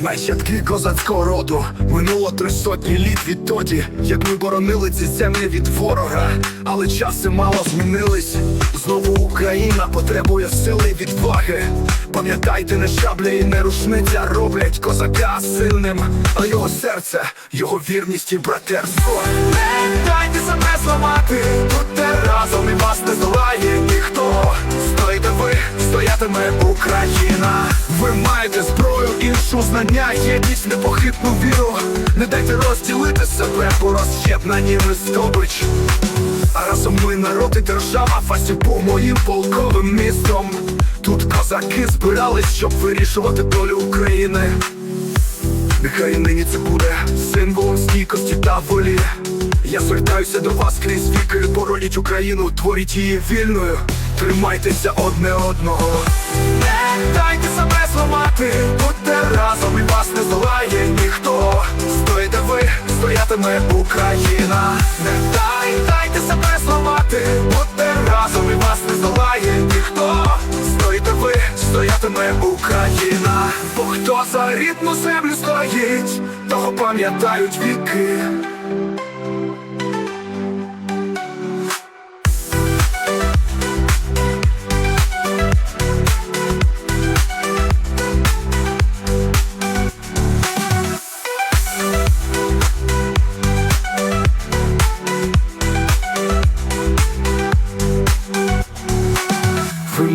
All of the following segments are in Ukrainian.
Нащадки козацького роду минуло три сотні літ відтоді, як ми боронили ці землі від ворога, але часи мало змінились. Знову Україна потребує сили і відваги. Пам'ятайте, не шабля і не рушниця роблять козака сильним, а його серце, його вірність і братерство. Не дайте себе зламати, будьте разом і вас не здолає ніхто. Стойте ви, стоятиме іншу знання, єдність, непохитну віру. Не дайте розділити себе, бо роз'єднані ми. А разом ми народ і держава, Фастів був моїм полковим містом. Тут козаки збирались, щоб вирішувати долю України. Нехай нині це буде символом стійкості та волі. Я звертаюся до вас крізь віки, бороніть Україну, творіть її вільною. Тримайтеся одне одного. Не дайте себе зламати, будьте разом і вас не здолає ніхто. Стойте ви, стоятиме Україна. Не дай, дайте себе зламати, будьте разом і вас не здолає ніхто. Стойте ви, стоятиме Україна. Бо хто за рідну землю стоїть, того пам'ятають віки.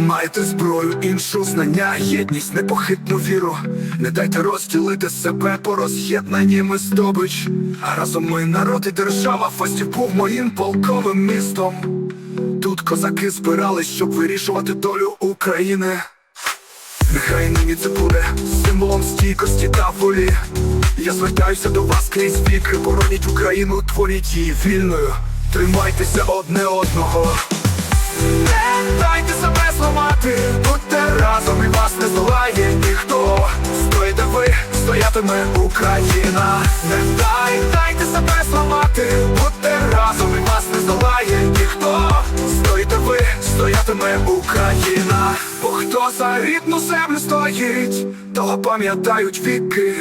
Маєте зброю, іншу знання, єдність, непохитну віру. Не дайте розділити себе по роз'єднанні ми здобич. А разом ми народ і держава, Фастів був моїм полковим містом. Тут козаки збирались, щоб вирішувати долю України. Нехай нині це буде символом стійкості та волі. Я звертаюся до вас крізь віки, бороніть Україну, творіть її вільною. Тримайтеся одне одного. Не дайте себе зламати, будьте разом і вас не здолає ніхто. Стойте ви, стоятиме Україна. Не дай, дайте себе зламати, будьте разом і вас не здолає ніхто. Стойте ви, стоятиме Україна. Бо хто за рідну землю стоїть, того пам'ятають віки.